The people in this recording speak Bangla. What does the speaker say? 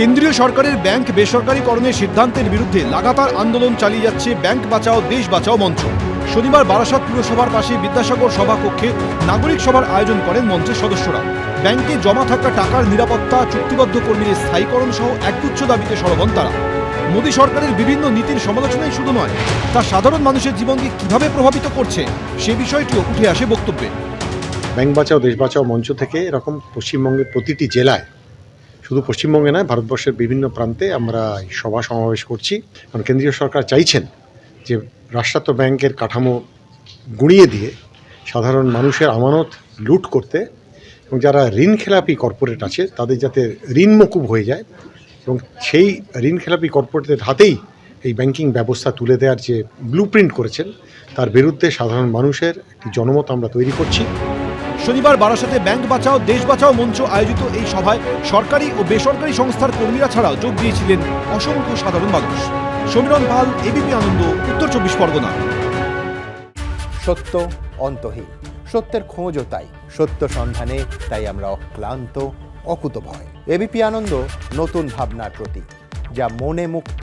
কেন্দ্রীয় সরকারের ব্যাংক বেসরকারীকরণের সিদ্ধান্তের বিরুদ্ধে লাগাতার আন্দোলন চালিয়ে যাচ্ছে ব্যাংক বাঁচাও, দেশ বাঁচাও মঞ্চ শনিবার বারাসাত পুরসভার পাশে বিদ্যাসাগর সভাকক্ষে নাগরিক সভার আয়োজন করেন মঞ্চের সদস্যরা। ব্যাংকে জমা থাকা টাকার নিরাপত্তা চুক্তিবদ্ধ কর্মীদের স্থায়ীকরণ সহ একগুচ্ছ দাবিতে সরব হন তারা। মোদী সরকারের বিভিন্ন নীতির সমালোচনাই শুধু নয়, তা সাধারণ মানুষের জীবনকে কীভাবে প্রভাবিত করছে সে বিষয়টিও উঠে আসে বক্তব্যে। ব্যাংক বাঁচাও, দেশ বাঁচাও মঞ্চ থেকে এরকম পশ্চিমবঙ্গের প্রতিটি জেলায় শুধু পশ্চিমবঙ্গে নয়, ভারতবর্ষের বিভিন্ন প্রান্তে আমরা সভা সমাবেশ করছি। কারণ কেন্দ্রীয় সরকার চাইছেন যে রাষ্ট্রায়ত্ত ব্যাংকের কাঠামো গুঁড়িয়ে দিয়ে সাধারণ মানুষের আমানত লুট করতে এবং যারা ঋণ খেলাপি কর্পোরেট আছে, তাদের যাতে ঋণ মকুব হয়ে যায় এবং সেই ঋণ খেলাপি কর্পোরেটের হাতেই এই ব্যাংকিং ব্যবস্থা তুলে দেওয়ার যে ব্লু করেছেন, তার বিরুদ্ধে সাধারণ মানুষের একটি জনমত আমরা তৈরি করছি। শনিবার বারাসাতে ব্যাংক বাঁচাও, দেশ বাঁচাও মঞ্চ আয়োজিত এই সভায় সরকারি ও বেসরকারি সংস্থার কর্মীরা ছাড়াও যোগ দিয়েছিলেন অসংখ্য সাধারণ মানুষ। সমীরণ পাল, এবিপি আনন্দ, উত্তর চব্বিশ পরগনা। সত্য অন্তহীন, সত্যের খোঁজও তাই, সত্য সন্ধানে তাই আমরা অক্লান্ত, অকুতভয়। এবিপি আনন্দ, নতুন ভাবনার প্রতীক, যা মনে মুক্ত